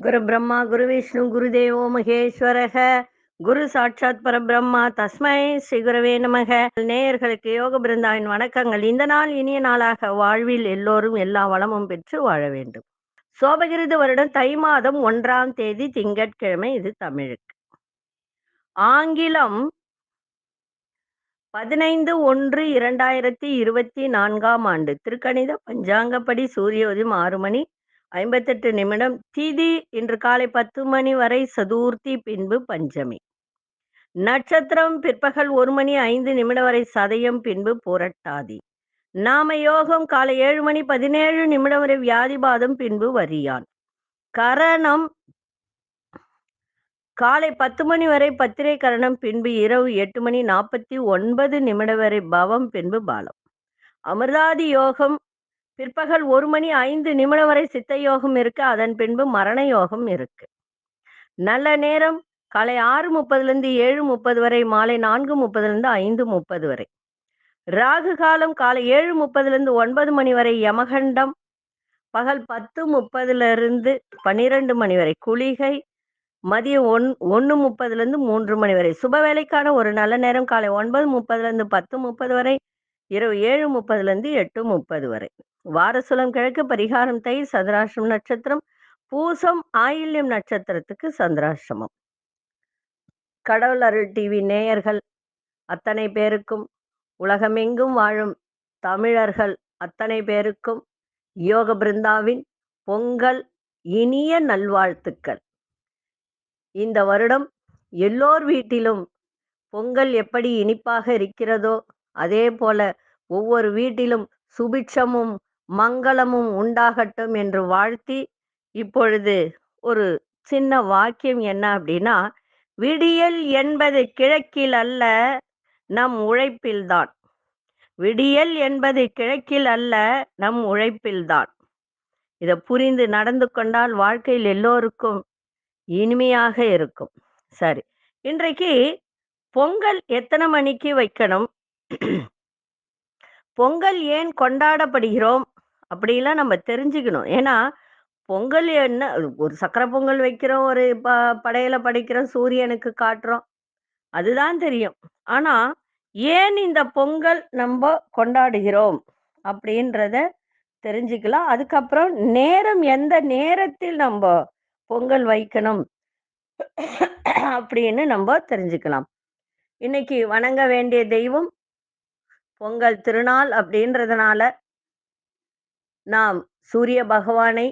குரு பிரம்மா குரு விஷ்ணு குரு தேவோ மகேஸ்வரக. குரு சாட்சாத் பரபிரம்மா தஸ்மை ஸ்ரீ குருவே நமக. நேயர்களுக்கு யோக பிருந்தாவின் வணக்கங்கள். இந்த நாள் இனிய நாளாக வாழ்வில் எல்லோரும் எல்லா வளமும் பெற்று வாழ வேண்டும். சோபகிருது வருடம் தை மாதம் ஒன்றாம் தேதி திங்கட்கிழமை இது தமிழுக்கு. ஆங்கிலம் பதினைந்து ஒன்று இரண்டாயிரத்தி இருபத்தி நான்காம் ஆண்டு திருக்கணித பஞ்சாங்கப்படி சூரிய உதயம் ஆறு மணி ஐம்பத்தெட்டு நிமிடம் திதி இன்று காலை பத்து மணி வரை சதுர்த்தி பின்பு பஞ்சமி. நட்சத்திரம் பிற்பகல் ஒரு மணி ஐந்து நிமிடம் வரை சதயம் பின்பு புரட்டாதி. நாம யோகம் காலை ஏழு மணி பதினேழு நிமிடம் வரை வியாதிபாதம் பின்பு வரியான். கரணம் காலை பத்து மணி வரை பத்திரை கரணம் பின்பு இரவு எட்டு மணி நாற்பத்தி ஒன்பது நிமிடம் வரை பவம் பின்பு பாலம். அமிர்தாதி யோகம் பிற்பகல் ஒரு மணி ஐந்து நிமிடம் வரை சித்த யோகம் இருக்கு அதன் பின்பு மரண யோகம் இருக்கு. நல்ல நேரம் காலை ஆறு முப்பதுலேருந்து ஏழு முப்பது வரை மாலை நான்கு முப்பதுலேருந்து ஐந்து முப்பது வரை. ராகு காலம் காலை ஏழு முப்பதுலேருந்து ஒன்பது மணி வரை யமகண்டம் பகல் பத்து முப்பதுலேருந்து பன்னிரெண்டு மணி வரை குளிகை மதியம் ஒன் ஒன்று முப்பதுலேருந்து மூன்று மணி வரை. சுப வேலைக்கான ஒரு நல்ல நேரம் காலை ஒன்பது முப்பதுலேருந்து பத்து முப்பது வரை இரவு ஏழு முப்பதுலேருந்து எட்டு முப்பது வரை. வாரசுலம் கிழக்கு பரிகாரம் தை சந்திராஷ்டிரம் நட்சத்திரம் பூசம் ஆயில்யம் நட்சத்திரத்துக்கு சந்திராஷ்டிரமம் கடவுள் அருள் டிவி நேயர்கள் அத்தனை பேருக்கும் உலகமெங்கும் வாழும் தமிழர்கள் அத்தனை பேருக்கும் யோக பிருந்தாவின் பொங்கல் இனிய நல்வாழ்த்துக்கள். இந்த வருடம் எல்லோர் வீட்டிலும் பொங்கல் எப்படி இனிப்பாக இருக்கிறதோ அதே போல ஒவ்வொரு வீட்டிலும் சுபிட்சமும் மங்களமும் உண்டாகட்டும் என்று வாழ்த்தி இப்பொழுது ஒரு சின்ன வாக்கியம் என்ன அப்படின்னா விடியல் என்பது கிழக்கில் அல்ல நம் உழைப்பில்தான் விடியல் என்பது கிழக்கில் அல்ல நம் உழைப்பில்தான் இதை புரிந்து நடந்து கொண்டால் வாழ்க்கையில் எல்லோருக்கும் இனிமையாக இருக்கும். சரி. இன்றைக்கு பொங்கல் எத்தனை மணிக்கு வைக்கணும்? பொங்கல் ஏன் கொண்டாடப்படுகிறோம்? அப்படிலாம் நம்ம தெரிஞ்சுக்கணும். ஏன்னா பொங்கல் என்ன ஒரு சக்கரை பொங்கல் வைக்கிறோம் ஒரு ப படையில படைக்கிறோம் சூரியனுக்கு காட்டுறோம். அதுதான் தெரியும். ஆனா ஏன் இந்த பொங்கல் நம்ம கொண்டாடுகிறோம்? அப்படின்றத தெரிஞ்சுக்கலாம். அதுக்கப்புறம் நேரம் எந்த நேரத்தில் நம்ம பொங்கல் வைக்கணும். அப்படின்னு நம்ம தெரிஞ்சுக்கலாம். இன்னைக்கு வணங்க வேண்டிய தெய்வம் பொங்கல் திருநாள் அப்படின்றதுனால நாம் சூரிய பகவானை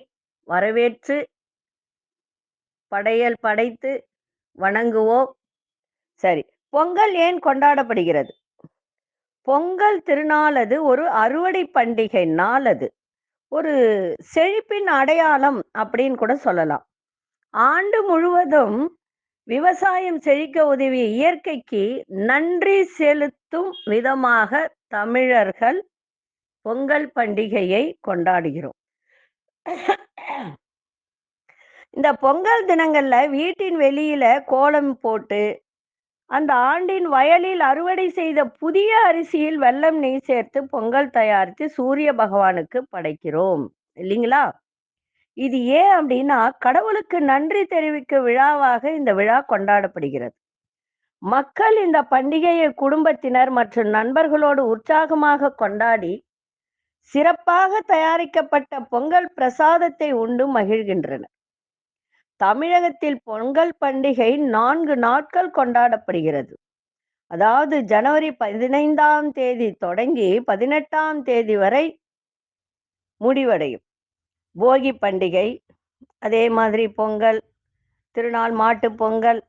வரவேற்று படையல் படைத்து வணங்குவோம். சரி பொங்கல் ஏன் கொண்டாடப்படுகிறது? பொங்கல் திருநாள் அது ஒரு அறுவடை பண்டிகை நாள் அது. ஒரு செழிப்பின் அடையாளம் அப்படின்னு கூட சொல்லலாம். ஆண்டு முழுவதும் விவசாயம் செழிக்க உதவிய இயற்கைக்கு நன்றி செலுத்தும் விதமாக தமிழர்கள் பொங்கல் பண்டிகையை கொண்டாடுகிறோம். இந்த பொங்கல் தினங்கள்ல வீட்டின் வெளியில கோலம் போட்டு அந்த ஆண்டின் வயலில் அறுவடை செய்த புதிய அரிசியில் வெல்லம் நீர் சேர்த்து பொங்கல் தயாரித்து சூரிய பகவானுக்கு படைக்கிறோம். இல்லைங்களா? இது ஏன் அப்படின்னா கடவுளுக்கு நன்றி தெரிவிக்க விழாவாக இந்த விழா கொண்டாடப்படுகிறது. மக்கள் இந்த பண்டிகையை குடும்பத்தினர் மற்றும் நண்பர்களோடு உற்சாகமாக கொண்டாடி சிறப்பாக தயாரிக்கப்பட்ட பொங்கல் பிரசாதத்தை உண்டு மகிழ்கின்றனர். தமிழகத்தில் பொங்கல் பண்டிகை நான்கு நாட்கள் கொண்டாடப்படுகிறது. அதாவது ஜனவரி பதினைந்தாம் தேதி தொடங்கி பதினெட்டாம் தேதி வரை முடிவடையும். போகி பண்டிகை அதே மாதிரி பொங்கல் திருநாள் மாட்டு பொங்கல்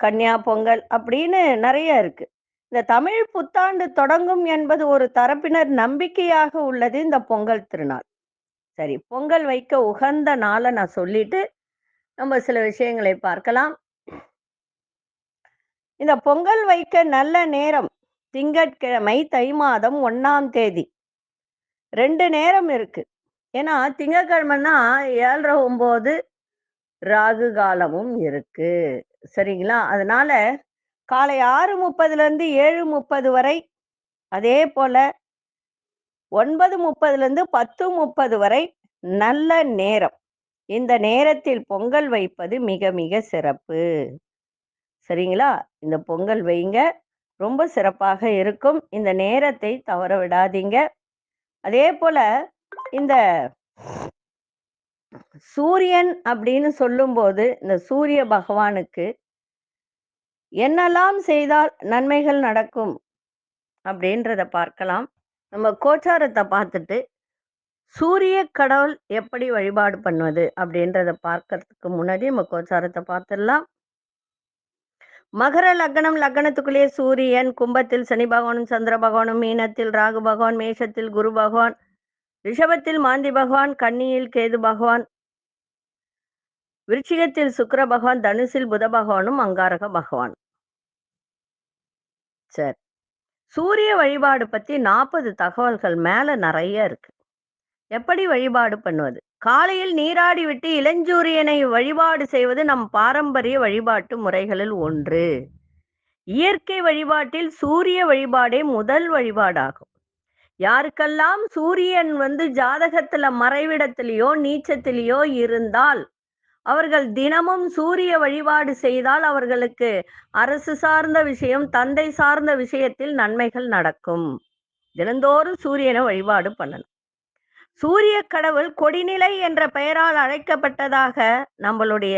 கன்னியா பொங்கல் அப்படின்னு நிறைய இருக்கு. இந்த தமிழ் புத்தாண்டு தொடங்கும் என்பது ஒரு தரப்பினர் நம்பிக்கையாக உள்ளது இந்த பொங்கல் திருநாள். சரி பொங்கல் வைக்க உகந்த நாளை நான் சொல்லிட்டு நம்ம சில விஷயங்களை பார்க்கலாம். இந்த பொங்கல் வைக்க நல்ல நேரம் திங்கட்கிழமை தை மாதம் ஒன்னாம் தேதி. ரெண்டு நேரம் இருக்கு. ஏன்னா திங்கட்கிழமைன்னா ஏழரை ஒம்பது ராகு காலமும் இருக்கு. சரிங்களா? அதனால காலை ஆறு முப்பதுல இருந்து ஏழு முப்பது வரை அதே போல ஒன்பது முப்பதுலேருந்து பத்து முப்பது வரை நல்ல நேரம். இந்த நேரத்தில் பொங்கல் வைப்பது மிக மிக சிறப்பு. சரிங்களா? இந்த பொங்கல் வைங்க. ரொம்ப சிறப்பாக இருக்கும். இந்த நேரத்தை தவற விடாதீங்க. அதே போல இந்த சூரியன் அப்படின்னு சொல்லும்போது இந்த சூரிய பகவானுக்கு என்னெல்லாம் செய்தால் நன்மைகள் நடக்கும் அப்படின்றத பார்க்கலாம். நம்ம கோச்சாரத்தை பார்த்துட்டு சூரிய கடவுள் எப்படி வழிபாடு பண்ணுவது அப்படின்றத பார்க்கறதுக்கு முன்னாடி நம்ம கோச்சாரத்தை பார்த்துடலாம். மகர லக்னம் லக்னத்துக்குள்ளேயே சூரியன் கும்பத்தில் சனி பகவானும் சந்திர பகவானும் மீனத்தில் ராகு பகவான் மேஷத்தில் குரு பகவான் ரிஷபத்தில் மாந்தி பகவான் கன்னியில் கேது பகவான். விருச்சிகத்தில் சுக்கர பகவான் தனுசில் புத பகவானும் அங்காரக பகவான். சரி. சூரிய வழிபாடு பத்தி நாற்பது தகவல்கள் மேல நிறைய இருக்கு. எப்படி வழிபாடு பண்ணுவது? காலையில் நீராடி விட்டு இளஞ்சூரியனை வழிபாடு செய்வது நம் பாரம்பரிய வழிபாட்டு முறைகளில் ஒன்று. இயற்கை வழிபாட்டில் சூரிய வழிபாடே முதல் வழிபாடாகும். யாருக்கெல்லாம் சூரியன் வந்து ஜாதகத்துல மறைவிடத்திலேயோ நீச்சத்திலேயோ இருந்தால் அவர்கள் தினமும் சூரிய வழிபாடு செய்தால் அவர்களுக்கு அரசு சார்ந்த விஷயம் தந்தை சார்ந்த விஷயத்தில் நன்மைகள் நடக்கும். தினந்தோறும் சூரியனை வழிபாடு பண்ணணும். சூரிய கடவுள் கொடிநிலை என்ற பெயரால் அழைக்கப்பட்டதாக நம்மளுடைய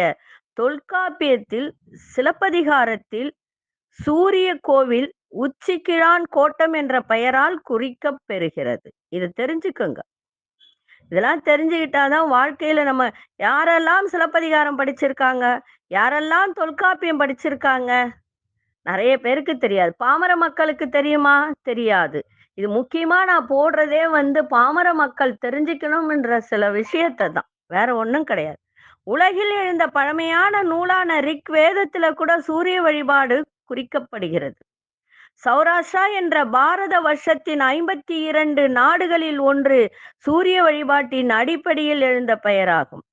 தொல்காப்பியத்தில் சிலப்பதிகாரத்தில் சூரிய கோவில் உச்சிக்கிழான் கோட்டம் என்ற பெயரால் குறிக்க பெறுகிறது. இது தெரிஞ்சுக்கோங்க. இதெல்லாம் தெரிஞ்சுக்கிட்டாதான் வாழ்க்கையில நம்ம யாரெல்லாம் சிலப்பதிகாரம் படிச்சிருக்காங்க யாரெல்லாம் தொல்காப்பியம் படிச்சிருக்காங்க நிறைய பேருக்கு தெரியாது. பாமர மக்களுக்கு தெரியுமா? தெரியாது. இது முக்கியமா நான் போடுறதே வந்து பாமர மக்கள் தெரிஞ்சுக்கணும்ன்ற சில விஷயத்தை தான். வேற ஒன்றும் கிடையாது. உலகில் எழுந்த பழமையான நூலான ரிக் வேதத்துல கூட சூரிய வழிபாடு குறிக்கப்படுகிறது. சௌராஷ்டிரா என்ற பாரத வருஷத்தின் ஐம்பத்தி இரண்டு நாடுகளில் ஒன்று சூரிய வழிபாட்டின் அடிப்படையில் எழுந்த பெயராகும்.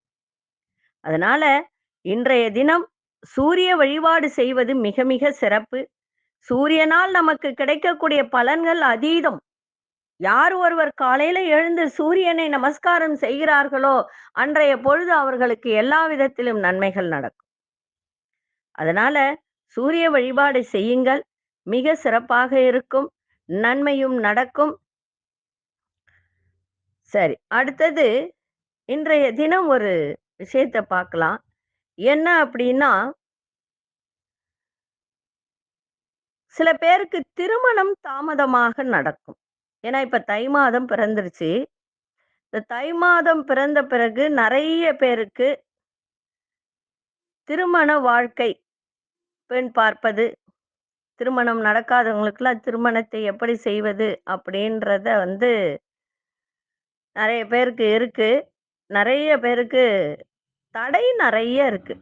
அதனால இன்றைய தினம் சூரிய வழிபாடு செய்வது மிக மிக சிறப்பு. சூரியனால் நமக்கு கிடைக்கக்கூடிய பலன்கள் அதீதம். யார் ஒருவர் காலையில எழுந்து சூரியனை நமஸ்காரம் செய்கிறார்களோ அன்றைய பொழுது அவர்களுக்கு எல்லா விதத்திலும் நன்மைகள் நடக்கும். அதனால சூரிய வழிபாடு செய்யுங்கள். மிக சிறப்பாக இருக்கும். நன்மையும் நடக்கும். சரி அடுத்தது இன்றைய தினம் ஒரு விஷயத்தை பார்க்கலாம். என்ன அப்படின்னா சில பேருக்கு திருமணம் தாமதமாக நடக்கும். ஏன்னா இப்ப தை மாதம் பிறந்துருச்சு. இந்த தை மாதம் பிறந்த பிறகு நிறைய பேருக்கு திருமண வாழ்க்கை பெண் பார்ப்பது திருமணம் நடக்காதவங்களுக்கெல்லாம் திருமணத்தை எப்படி செய்வது அப்படின்றத வந்து நிறைய பேருக்கு இருக்கு. நிறைய பேருக்கு தடை நிறைய இருக்கு.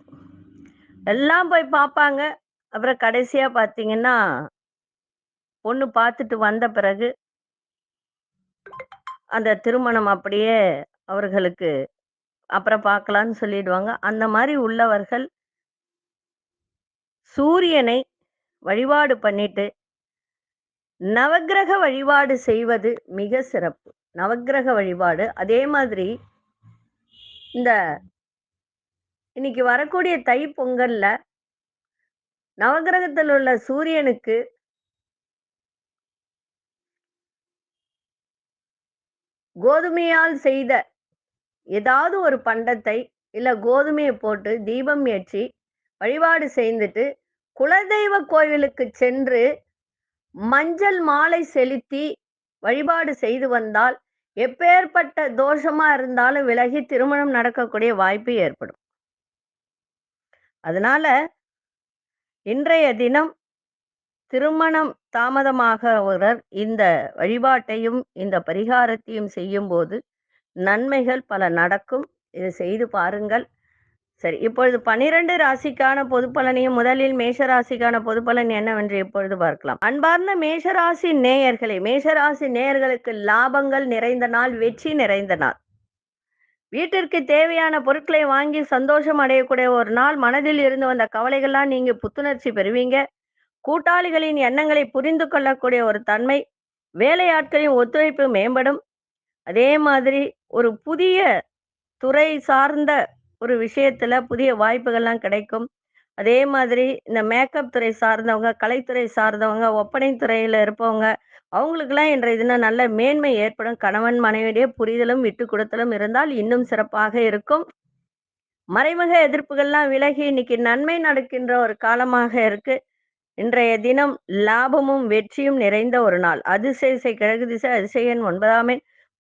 எல்லாம் போய் பார்ப்பாங்க. அப்புறம் கடைசியா பார்த்தீங்கன்னா பொண்ணு பார்த்துட்டு வந்த பிறகு அந்த திருமணம் அப்படியே அவர்களுக்கு அப்புறம் பார்க்கலான்னு சொல்லிடுவாங்க. அந்த மாதிரி உள்ளவர்கள் சூரியனை வழிபாடு பண்ணிட்டு நவக்கிரக வழிபாடு செய்வது மிக சிறப்பு. நவக்கிரக வழிபாடு அதே மாதிரி இந்த இன்னைக்கு வரக்கூடிய தை பொங்கல்ல நவக்கிரகத்தில் உள்ள சூரியனுக்கு கோதுமையால் செய்த ஏதாவது ஒரு பண்டத்தை இல்ல கோதுமையை போட்டு தீபம் ஏற்றி வழிபாடு செய்துட்டு குலதெய்வ கோவிலுக்கு சென்று மஞ்சள் மாலை செலுத்தி வழிபாடு செய்து வந்தால் எப்பேற்பட்ட தோஷமா இருந்தாலும் விலகி திருமணம் நடக்கக்கூடிய வாய்ப்பு ஏற்படும். அதனால இன்றைய தினம் திருமணம் தாமதமாகிறவர் இந்த வழிபாட்டையும் இந்த பரிகாரத்தையும் செய்யும்போது நன்மைகள் பல நடக்கும். இதை செய்து பாருங்கள். சரி இப்பொழுது பனிரெண்டு ராசிக்கான பொது பலனையும் முதலில் மேஷ ராசிக்கான பொது பலன் என்னவென்று இப்பொழுது பார்க்கலாம். அன்பார்ந்த மேஷராசி நேயர்களே மேஷராசி நேயர்களுக்கு லாபங்கள் நிறைந்த நாள் வெற்றி நிறைந்த நாள். வீட்டிற்கு தேவையான பொருட்களை வாங்கி சந்தோஷம் அடையக்கூடிய ஒரு நாள் மனதில் இருந்து வந்த கவலைகள்லாம் நீங்க புத்துணர்ச்சி பெறுவீங்க. கூட்டாளிகளின் எண்ணங்களை புரிந்து கொள்ளக்கூடிய ஒரு தன்மை வேலையாட்களின் ஒத்துழைப்பு மேம்படும். அதே மாதிரி ஒரு புதிய துறை சார்ந்த ஒரு விஷயத்துல புதிய வாய்ப்புகள்லாம் கிடைக்கும். அதே மாதிரி இந்த மேக்கப் துறை சார்ந்தவங்க கலைத்துறை சார்ந்தவங்க ஒப்பனை துறையில இருப்பவங்க அவங்களுக்கெல்லாம் இன்றைய தினம் நல்ல மேன்மை ஏற்படும். கணவன் மனைவியிடையே புரிதலும் விட்டு கொடுத்தலும் இருந்தால் இன்னும் சிறப்பாக இருக்கும். மறைமுக எதிர்ப்புகள்லாம் விலகி இன்னைக்கு நன்மை நடக்கின்ற ஒரு காலமாக இருக்கு. இன்றைய தினம் லாபமும் வெற்றியும் நிறைந்த ஒரு நாள். அதிசய கிழக்கு திசை அதிசயன் ஒன்பதாம்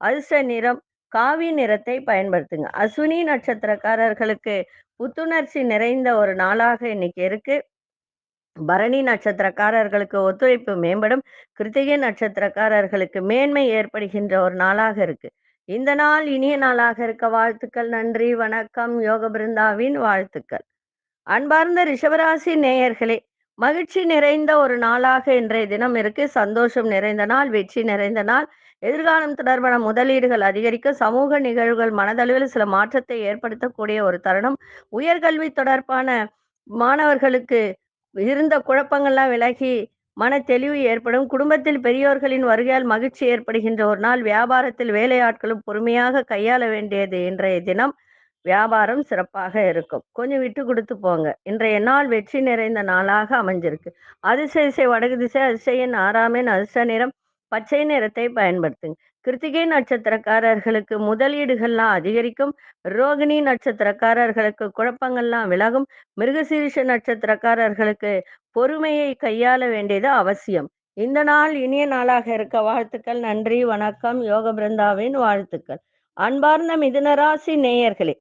அதிர்ஷ்ட நிறம் காவி நிறத்தை பயன்படுத்துங்க. அஸ்வினி நட்சத்திரக்காரர்களுக்கு புத்துணர்ச்சி நிறைந்த ஒரு நாளாக இன்னைக்கு இருக்கு. பரணி நட்சத்திரக்காரர்களுக்கு ஒத்துழைப்பு மேம்படும். கிருத்திகை நட்சத்திரக்காரர்களுக்கு மேன்மை ஏற்படுகின்ற ஒரு நாளாக இருக்கு. இந்த நாள் இனிய நாளாக இருக்க வாழ்த்துக்கள் நன்றி வணக்கம் யோக பிருந்தாவின் வாழ்த்துக்கள். அன்பார்ந்த ரிஷபராசி நேயர்களே மகிழ்ச்சி நிறைந்த ஒரு நாளாக இன்றைய தினம் இருக்கு. சந்தோஷம் நிறைந்த நாள் வெற்றி நிறைந்த நாள். எதிர்காலம் தொடர்பான முதலீடுகள் அதிகரிக்க சமூக நிகழ்வுகள் மனதளவில் சில மாற்றத்தை ஏற்படுத்தக்கூடிய ஒரு தருணம். உயர்கல்வி தொடர்பான மாணவர்களுக்கு இருந்த குழப்பங்கள்லாம் விலகி மன தெளிவு ஏற்படும். குடும்பத்தில் பெரியோர்களின் வருகையால் மகிழ்ச்சி ஏற்படுகின்ற ஒரு நாள். வியாபாரத்தில் வேலையாட்களும் பொறுமையாக கையாள வேண்டியது இன்றைய தினம். வியாபாரம் சிறப்பாக இருக்கும். கொஞ்சம் விட்டு கொடுத்து போங்க. இன்றைய நாள் வெற்றி நிறைந்த நாளாக அமைஞ்சிருக்கு. அதிசய வடகு திசை அதிசயன் ஆறாமேன் அதிர்ஷ்ட நிறம். பச்சை நிறத்தை பயன்படுத்துங்க. கிருத்திகை நட்சத்திரக்காரர்களுக்கு முதலீடுகள்லாம் அதிகரிக்கும். ரோகிணி நட்சத்திரக்காரர்களுக்கு குழப்பங்கள்லாம் விலகும். மிருகசீரிஷ நட்சத்திரக்காரர்களுக்கு பொறுமையை கையாள வேண்டியது அவசியம். இந்த நாள் இனிய நாளாக இருக்க வாழ்த்துக்கள். நன்றி வணக்கம். யோக பிருந்தாவின் வாழ்த்துக்கள். அன்பார்ந்த மிதுனராசி நேயர்களே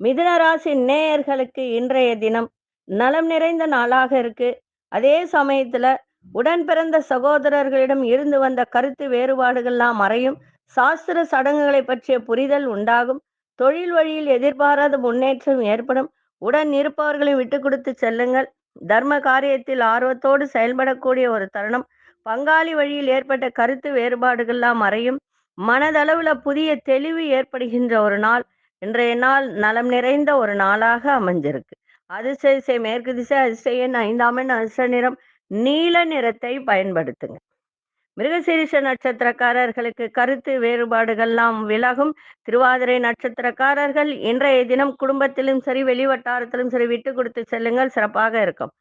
மிதுனராசி நேயர்களுக்கு இன்றைய தினம் நலம் நிறைந்த நாளாக இருக்கு. அதே சமயத்துல உடன் பிறந்த சகோதரர்களிடம் இருந்து வந்த கருத்து வேறுபாடுகள்லாம் மறையும். சாஸ்திர சடங்குகளை பற்றிய புரிதல் உண்டாகும். தொழில் வழியில் எதிர்பாராத முன்னேற்றம் ஏற்படும். உடன் இருப்பவர்களையும் விட்டு கொடுத்து செல்லுங்கள். தர்ம காரியத்தில் ஆர்வத்தோடு செயல்படக்கூடிய ஒரு தருணம். பங்காளி வழியில் ஏற்பட்ட கருத்து வேறுபாடுகள்லாம் மறையும். மனதளவுல புதிய தெளிவு ஏற்படுகின்ற ஒரு நாள். இன்றைய நாள் நலம் நிறைந்த ஒரு நாளாக அமைஞ்சிருக்கு. அதிசய மேற்கு திசை அதிசயன் ஐந்தாம் எண் அதிர்ஷ்ட நிறம் நீல நிறத்தை பயன்படுத்துங்க. மிருகசீரிஷ நட்சத்திரக்காரர்களுக்கு கருத்து வேறுபாடுகள்லாம் விலகும். திருவாதிரை நட்சத்திரக்காரர்கள் இன்றைய தினம் குடும்பத்திலும் சரி வெளிவட்டாரத்திலும் சரி விட்டு கொடுத்து செல்லுங்கள். சிறப்பாக இருக்கும்.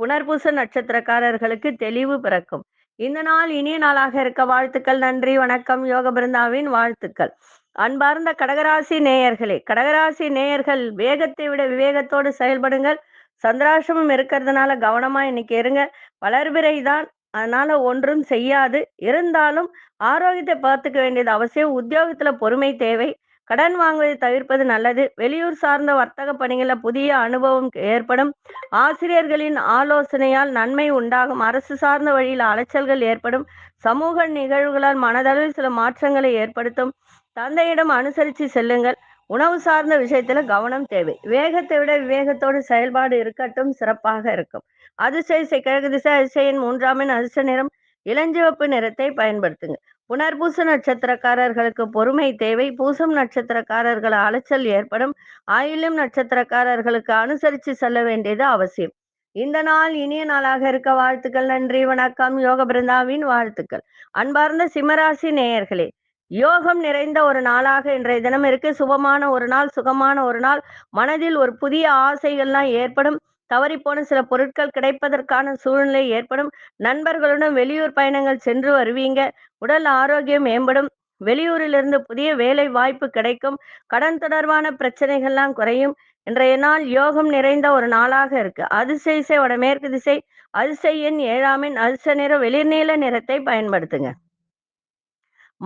புனர்பூச நட்சத்திரக்காரர்களுக்கு தெளிவு பிறக்கும். இந்த நாள் இனிய நாளாக இருக்க வாழ்த்துக்கள் நன்றி வணக்கம். யோக பிருந்தாவின் வாழ்த்துக்கள். அன்பார்ந்த கடகராசி நேயர்களே கடகராசி நேயர்கள் வேகத்தை விட விவேகத்தோடு செயல்படுங்கள். சந்திராசிரமம் இருக்கிறதுனால கவனமா இன்னைக்கு இருங்க. வளர்பிறை தான் அதனால ஒன்றும் செய்யாது. இருந்தாலும் ஆரோக்கியத்தை பார்த்துக்க வேண்டியது அவசியம். உத்தியோகத்துல பொறுமை தேவை. கடன் வாங்குவதை தவிர்ப்பது நல்லது. வெளியூர் சார்ந்த வர்த்தக பணிகளில் புதிய அனுபவம் ஏற்படும். ஆசிரியர்களின் ஆலோசனையால் நன்மை உண்டாகும். அரசு சார்ந்த வழியில் அலைச்சல்கள் ஏற்படும். சமூக நிகழ்வுகளால் மனதளவில் சில மாற்றங்களை ஏற்படுத்தும். தந்தையிடம் அனுசரித்து செல்லுங்கள். உணவு சார்ந்த விஷயத்துல கவனம் தேவை. வேகத்தை விட விவேகத்தோடு செயல்பாடு இருக்கட்டும் சிறப்பாக இருக்கும். அதிசய கிழக்கு திசை அதிசயின் மூன்றாமின் அதிர்ஷ்ட நிறம் இளஞ்சிவப்பு நிறத்தை பயன்படுத்துங்க. புனர்பூச நட்சத்திரக்காரர்களுக்கு பொறுமை தேவை. பூசம் நட்சத்திரக்காரர்கள் அலைச்சல் ஏற்படும். ஆயிலும் நட்சத்திரக்காரர்களுக்கு அனுசரித்து செல்ல வேண்டியது அவசியம். இந்த நாள் இனிய நாளாக இருக்க வாழ்த்துக்கள். நன்றி வணக்கம். யோக பிருந்தாவின் வாழ்த்துக்கள். அன்பார்ந்த சிம்மராசி நேயர்களே யோகம் நிறைந்த ஒரு நாளாக இன்றைய தினம் இருக்கு. சுபமான ஒரு நாள் சுகமான ஒரு நாள். மனதில் ஒரு புதிய ஆசைகள்லாம் ஏற்படும். தவறிப்போன சில பொருட்கள் கிடைப்பதற்கான சூழ்நிலை ஏற்படும். நண்பர்களுடன் வெளியூர் பயணங்கள் சென்று வருவீங்க. உடல் ஆரோக்கியம் மேம்படும். வெளியூரிலிருந்து புதிய வேலை வாய்ப்பு கிடைக்கும். கடன் தொடர்பான பிரச்சனைகள்லாம் குறையும். இன்றைய நாள் யோகம் நிறைந்த ஒரு நாளாக இருக்கு. அதிசய மேற்கு திசை. அதிசயன் ஏழாமின் அதிர்ஷ்ட நிற வெளிர்நீல நிறத்தை பயன்படுத்துங்க.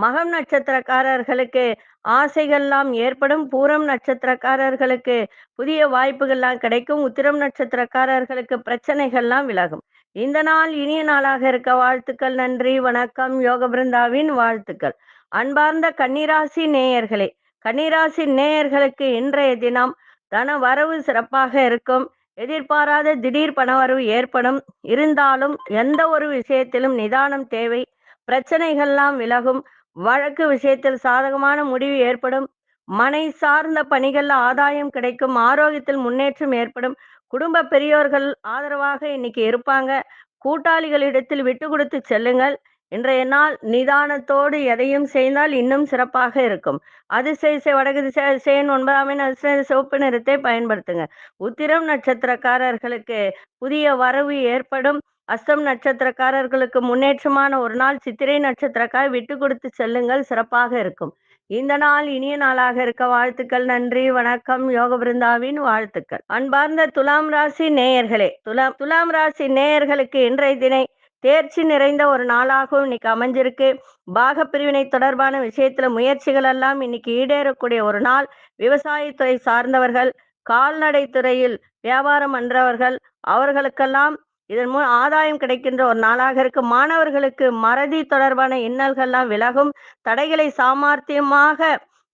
மகம் நட்சத்திரக்காரர்களுக்கு ஆசைகள்லாம் ஏற்படும். பூரம் நட்சத்திரக்காரர்களுக்கு புதிய வாய்ப்புகள்லாம் கிடைக்கும். உத்திரம் நட்சத்திரக்காரர்களுக்கு பிரச்சனைகள்லாம் விலகும். இந்த நாள் இனிய நாளாக இருக்க வாழ்த்துக்கள் நன்றி வணக்கம். யோக பிருந்தாவின் வாழ்த்துக்கள். அன்பார்ந்த கன்னிராசி நேயர்களே கன்னிராசி நேயர்களுக்கு இன்றைய தினம் தன வரவு சிறப்பாக இருக்கும். எதிர்பாராத திடீர் பணவரவு ஏற்படும். இருந்தாலும் எந்த ஒரு விஷயத்திலும் நிதானம் தேவை. பிரச்சனைகள்லாம் விலகும். வழக்கு விஷயத்தில் சாதகமான முடிவு ஏற்படும். மனை சார்ந்த பணிகள்ல ஆதாயம் கிடைக்கும். ஆரோக்கியத்தில் முன்னேற்றம் ஏற்படும். குடும்ப பெரியோர்கள் ஆதரவாக இன்னைக்கு இருப்பாங்க. கூட்டாளிகளிடத்தில் விட்டு கொடுத்து செல்லுங்கள். இன்றைய நாள் நிதானத்தோடு எதையும் செய்தால் இன்னும் சிறப்பாக இருக்கும். அதிசய செய் திசையின் ஒன்பதாம் அதிசய சிவப்பு நிறத்தை பயன்படுத்துங்க. உத்திரம் நட்சத்திரக்காரர்களுக்கு புதிய வரவு ஏற்படும். அஸ்தம் நட்சத்திரக்காரர்களுக்கு முன்னேற்றமான ஒரு நாள் சித்திரை நட்சத்திரக்காய் விட்டு கொடுத்து செல்லுங்கள் சிறப்பாக இருக்கும். இந்த நாள் இனிய நாளாக இருக்க வாழ்த்துக்கள் நன்றி வணக்கம் யோக பிருந்தாவின் வாழ்த்துக்கள். அன்பார்ந்த துலாம் ராசி நேயர்களே துலாம் துலாம் ராசி நேயர்களுக்கு இன்றைய தினை தேர்ச்சி நிறைந்த ஒரு நாளாகவும் இன்னைக்கு அமைஞ்சிருக்கு. பாக பிரிவினை தொடர்பான விஷயத்துல முயற்சிகள் எல்லாம் இன்னைக்கு ஈடேறக்கூடிய ஒரு நாள். விவசாயத்துறை சார்ந்தவர்கள் கால்நடை துறையில் வியாபாரம் பண்றவர்கள் அவர்களுக்கெல்லாம் இதன் மூலம் ஆதாயம் கிடைக்கின்ற ஒரு நாளாக இருக்கு. மாணவர்களுக்கு மறதி தொடர்பான இன்னல்கள்லாம் விலகும். தடைகளை சாமர்த்தியமாக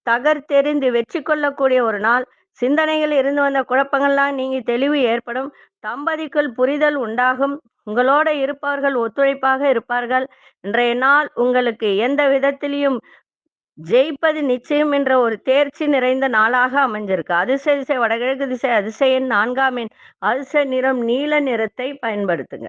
தகர்த்தெறிந்து வெற்றி கொள்ளக்கூடிய ஒரு நாள். சிந்தனைகள் இருந்து வந்த குழப்பங்கள்லாம் நீங்கி தெளிவு ஏற்படும். தம்பதிக்குள் புரிதல் உண்டாகும். உங்களோட இருப்பவர்கள் ஒத்துழைப்பாக இருப்பார்கள். இன்றைய நாள் உங்களுக்கு எந்த விதத்திலையும் ஜெயிப்பது நிச்சயம் என்ற ஒரு தேர்ச்சி நிறைந்த நாளாக அமைஞ்சிருக்கு. அதிசய திசை வடகிழக்கு திசை அதிசயன் நான்காம் எண் அதிசய நிறம் நீல நிறத்தை பயன்படுத்துங்க.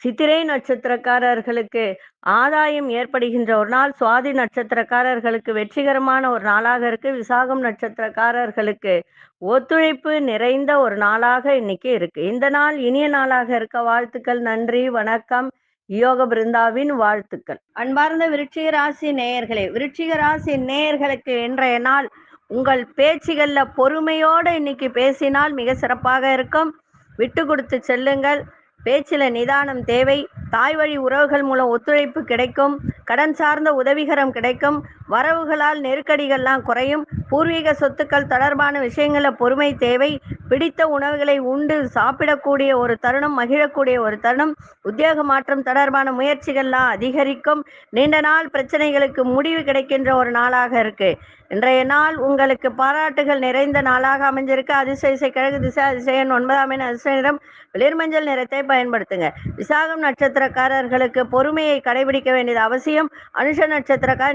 சித்திரை நட்சத்திரக்காரர்களுக்கு ஆதாயம் ஏற்படுகின்ற ஒரு நாள் சுவாதி நட்சத்திரக்காரர்களுக்கு வெற்றிகரமான ஒரு நாளாக இருக்கு. விசாகம் நட்சத்திரக்காரர்களுக்கு ஒத்துழைப்பு நிறைந்த ஒரு நாளாக இன்னைக்கு இருக்கு. இந்த நாள் இனிய நாளாக இருக்க. வாழ்த்துக்கள் நன்றி வணக்கம். யோக பிருந்தாவின் வாழ்த்துக்கள். அன்பார்ந்த விருட்சிக ராசி நேயர்களே விருட்சிக ராசி நேயர்களுக்கு இன்றைய நாள் உங்கள் பேச்சுகள்ல பொறுமையோடு இன்னைக்கு பேசினால் மிக சிறப்பாக இருக்கும். விட்டு கொடுத்து செல்லுங்கள். பேச்சில நிதானம் தேவை. தாய் வழி உறவுகள் மூலம் ஒத்துழைப்பு கிடைக்கும். கடன் சார்ந்த உதவிகரம் கிடைக்கும். வரவுகளால் நெருக்கடிகள்லாம் குறையும். பூர்வீக சொத்துக்கள் தொடர்பான விஷயங்களில் பொறுமை தேவை. பிடித்த உணவுகளை உண்டு சாப்பிடக்கூடிய ஒரு தருணம் மகிழக்கூடிய ஒரு தருணம். உத்தியோக மாற்றம் தொடர்பான முயற்சிகள்லாம் அதிகரிக்கும். நீண்ட நாள் பிரச்சனைகளுக்கு முடிவு கிடைக்கின்ற ஒரு நாளாக இருக்கு. இன்றைய நாள் உங்களுக்கு பாராட்டுகள் நிறைந்த நாளாக அமைஞ்சிருக்கு. அதிசயசை கிழக்கு திசை அதிசயன் ஒன்பதாம் எண் அதிசய நிறம் வெளிர்மஞ்சள் நிறத்தை பயன்படுத்துங்க. விசாகம் நட்சத்திரக்காரர்களுக்கு பொறுமையை கடைபிடிக்க வேண்டியது அவசியம். அனுஷ நட்சத்திரக்கார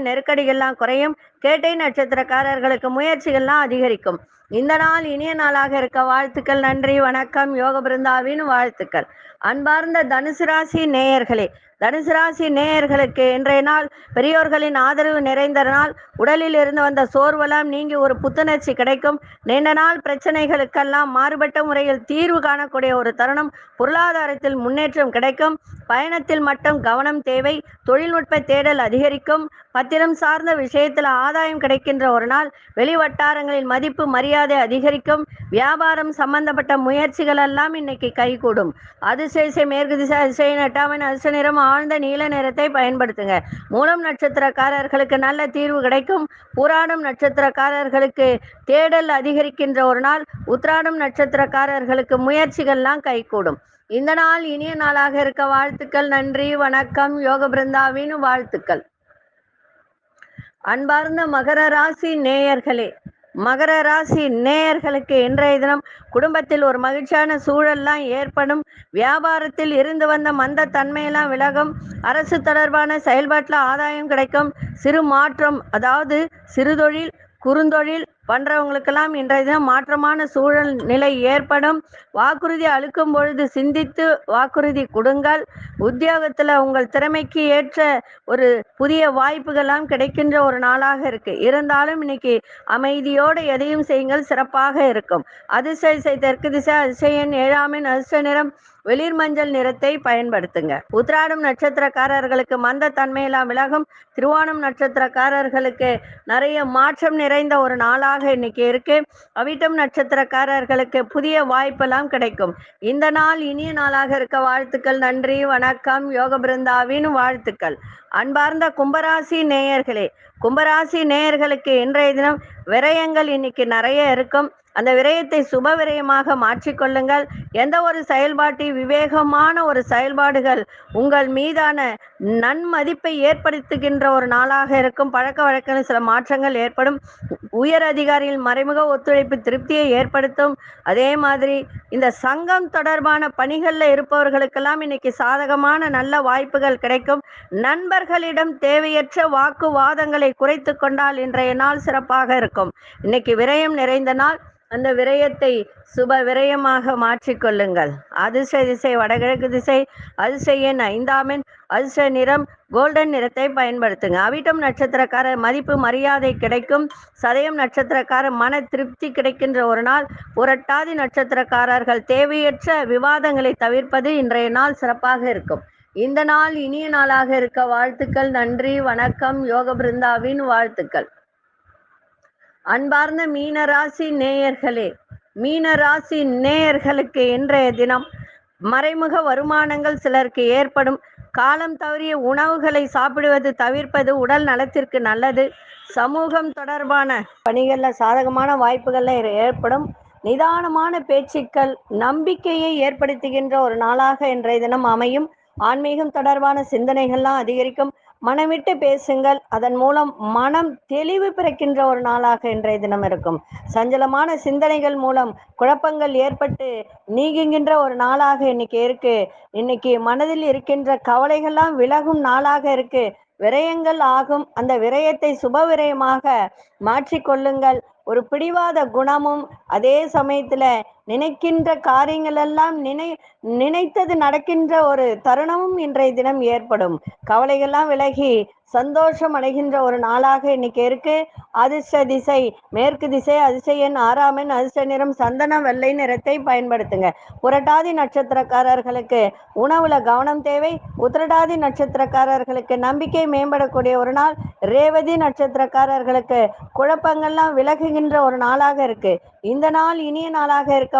எல்லாம் குறையும். கேட்டை நட்சத்திரக்காரர்களுக்கு முயற்சிகள்லாம் அதிகரிக்கும். இந்த நாள் இனிய நாளாக இருக்க வாழ்த்துக்கள் நன்றி வணக்கம். யோக பிருந்தாவின் வாழ்த்துக்கள். அன்பார்ந்த தனுசு ராசி நேயர்களே தனுசு ராசி நேயர்களுக்கு இன்றைய நாள் பெரியோர்களின் ஆதரவு நிறைந்த நாள். உடலில் இருந்து வந்த சோர்வெல்லாம் நீங்கி ஒரு புத்துணர்ச்சி கிடைக்கும். நீண்ட நாள் பிரச்சனைகளுக்கெல்லாம் மாறுபட்ட முறையில் தீர்வு காணக்கூடிய ஒரு தருணம் பொருளாதாரத்தில் முன்னேற்றம் கிடைக்கும். பயணத்தில் மட்டும் கவனம் தேவை. தொழில்நுட்ப தேடல் அதிகரிக்கும். பத்திரம் சார்ந்த விஷயத்தில் ஆதாயம் கிடைக்கின்ற ஒரு நாள். வெளி வட்டாரங்களின் மதிப்பு மரியாதை அதிகரிக்கும். வியாபாரம் சம்பந்தப்பட்ட முயற்சிகள் எல்லாம் இன்னைக்கு கைகூடும். அதிசயசை மேற்கு திசை அதிசய நட்டாமன் அதிசய நிறம் ஆழ்ந்த நீல நிறத்தை பயன்படுத்துங்க. மூலம் நட்சத்திரக்காரர்களுக்கு நல்ல தீர்வு கிடைக்கும். புராணம் நட்சத்திரக்காரர்களுக்கு தேடல் அதிகரிக்கின்ற ஒரு நாள் உத்ராடம் நட்சத்திரக்காரர்களுக்கு முயற்சிகள்லாம் கைகூடும். இந்த நாள் இனிய நாளாக இருக்க வாழ்த்துக்கள் நன்றி வணக்கம் யோக பிருந்தாவின் வாழ்த்துக்கள். அன்பார்ந்த மகர ராசி நேயர்களே மகர ராசி நேயர்களுக்கு இன்றைய தினம் குடும்பத்தில் ஒரு மகிழ்ச்சியான சூழல்லாம் ஏற்படும். வியாபாரத்தில் இருந்து வந்த மந்த தன்மையெல்லாம் விலகும். அரசு தொடர்பான செயல்பாட்டில் ஆதாயம் கிடைக்கும். சிறு மாற்றம் அதாவது சிறுதொழில் குறுந்தொழில் பண்றவங்களுக்கெல்லாம் இன்றைய தினம் மாற்றமான சூழல் நிலை ஏற்படும். வாக்குறுதி அளிக்கும் பொழுது சிந்தித்து வாக்குறுதி கொடுங்கள். உத்தியோகத்துல உங்கள் திறமைக்கு ஏற்ற ஒரு புதிய வாய்ப்புகள்லாம் கிடைக்கின்ற ஒரு நாளாக இருக்கு. இருந்தாலும் இன்னைக்கு அமைதியோடு எதையும் செய்யுங்கள். சிறப்பாக இருக்கும். அதிசய தெற்கு திசை அதிசயன் ஏழாமின் அதிர்ஷ்ட நிறம் வெளிர் மஞ்சள் நிறத்தை பயன்படுத்துங்க. உத்ராடம் நட்சத்திரக்காரர்களுக்கு மந்த தன்மையெல்லாம் விலகும். திருவோணம் நட்சத்திரக்காரர்களுக்கு நிறைய மாற்றம் நிறைந்த ஒரு நாளாக இன்னைக்கு இருக்கு. அவிட்டம் நட்சத்திரக்காரர்களுக்கு புதிய வாய்ப்பெல்லாம் கிடைக்கும். இந்த நாள் இனிய நாளாக இருக்க வாழ்த்துக்கள் நன்றி வணக்கம் யோக பிருந்தாவின் வாழ்த்துக்கள். அன்பார்ந்த கும்பராசி நேயர்களே கும்பராசி நேயர்களுக்கு இன்றைய தினம் விரயங்கள் இன்னைக்கு நிறைய இருக்கும். அந்த விரயத்தை சுப விரயமாக மாற்றிக்கொள்ளுங்கள் எந்த ஒரு செயல்பாட்டை விவேகமான ஒரு செயல்பாடுகள் உங்கள் மீதான நன்மதிப்பை ஏற்படுத்துகின்ற ஒரு நாளாக இருக்கும். பழக்க வழக்கங்கள் சில மாற்றங்கள் ஏற்படும். உயர் அதிகாரிகள் மறைமுக ஒத்துழைப்பு திருப்தியை ஏற்படுத்தும். அதே மாதிரி இந்த சங்கம் தொடர்பான பணிகளில் இருப்பவர்களுக்கெல்லாம் இன்னைக்கு சாதகமான நல்ல வாய்ப்புகள் கிடைக்கும். நண்பர்களிடம் தேவையற்ற வாக்குவாதங்களை குறைத்து கொண்டால் இன்றைய நாள் சிறப்பாக இருக்கும். இன்னைக்கு விரயம் நிறைந்த நாள். அந்த விரயத்தை சுப விரயமாக மாற்றிக்கொள்ளுங்கள். அதிர்ஷ்ட திசை வடகிழக்கு திசை அதிர்ஷ்ட எண் ஐந்தாமின் எண் அதிர்ஷ்ட நிறம் கோல்டன் நிறத்தை பயன்படுத்துங்க. அவிட்டம் நட்சத்திரக்கார மதிப்பு மரியாதை கிடைக்கும். சதயம் நட்சத்திரக்கார மன திருப்தி கிடைக்கின்ற ஒரு நாள். புரட்டாதி நட்சத்திரக்காரர்கள் தேவையற்ற விவாதங்களை தவிர்ப்பது இன்றைய நாள் சிறப்பாக இருக்கும். இந்த நாள் இனிய நாளாக இருக்க வாழ்த்துக்கள் நன்றி வணக்கம் யோக பிருந்தாவின் வாழ்த்துக்கள். அன்பார்ந்த மீனராசி நேயர்களே மீனராசி நேயர்களுக்கு இன்றைய தினம் மறைமுக வருமானங்கள் சிலருக்கு ஏற்படும். காலம் தவறிய உணவுகளை சாப்பிடுவது தவிர்ப்பது உடல் நலத்திற்கு நல்லது. சமூகம் தொடர்பான பணிகளில் சாதகமான வாய்ப்புகளில் ஏற்படும். நிதானமான பேச்சுக்கள் நம்பிக்கையை ஏற்படுத்துகின்ற ஒரு நாளாக இன்றைய தினம் அமையும். ஆன்மீகம் தொடர்பான சிந்தனைகள்லாம் அதிகரிக்கும். மனமிட்டு பேசுங்கள். அதன் மூலம் மனம் தெளிவு பிறக்கின்ற ஒரு நாளாக இன்றைய தினம் இருக்கும். சஞ்சலமான சிந்தனைகள் மூலம் குழப்பங்கள் ஏற்பட்டு நீங்குகின்ற ஒரு நாளாக இன்னைக்கு இருக்கு. இன்னைக்கு மனதில் இருக்கின்ற கவலைகள்லாம் விலகும் நாளாக இருக்கு. விரயங்கள் ஆகும். அந்த விரயத்தை சுப விரயமாக மாற்றிக்கொள்ளுங்கள். ஒரு பிடிவாத குணமும் அதே சமயத்துல நினைக்கின்ற காரியங்கள் எல்லாம் நினை நினைத்தது நடக்கின்ற ஒரு தருணமும் இன்றைய தினம் ஏற்படும். கவலைகள்லாம் விலகி சந்தோஷம் அடைகின்ற ஒரு நாளாக இன்னைக்கு இருக்கு. அதிர்ஷ்ட திசை மேற்கு திசை அதிர்ஷ்ட எண் அதிர்ஷ்ட நிறம் சந்தன வெள்ளை நிறத்தை பயன்படுத்துங்க. புரட்டாதி நட்சத்திரக்காரர்களுக்கு உணவுல கவனம் தேவை. உத்திரட்டாதி நட்சத்திரக்காரர்களுக்கு நம்பிக்கை மேம்படக்கூடிய ஒரு நாள். ரேவதி நட்சத்திரக்காரர்களுக்கு குழப்பங்கள்லாம் விலகுகின்ற ஒரு நாளாக இருக்கு. இந்த நாள் இனிய நாளாக இருக்க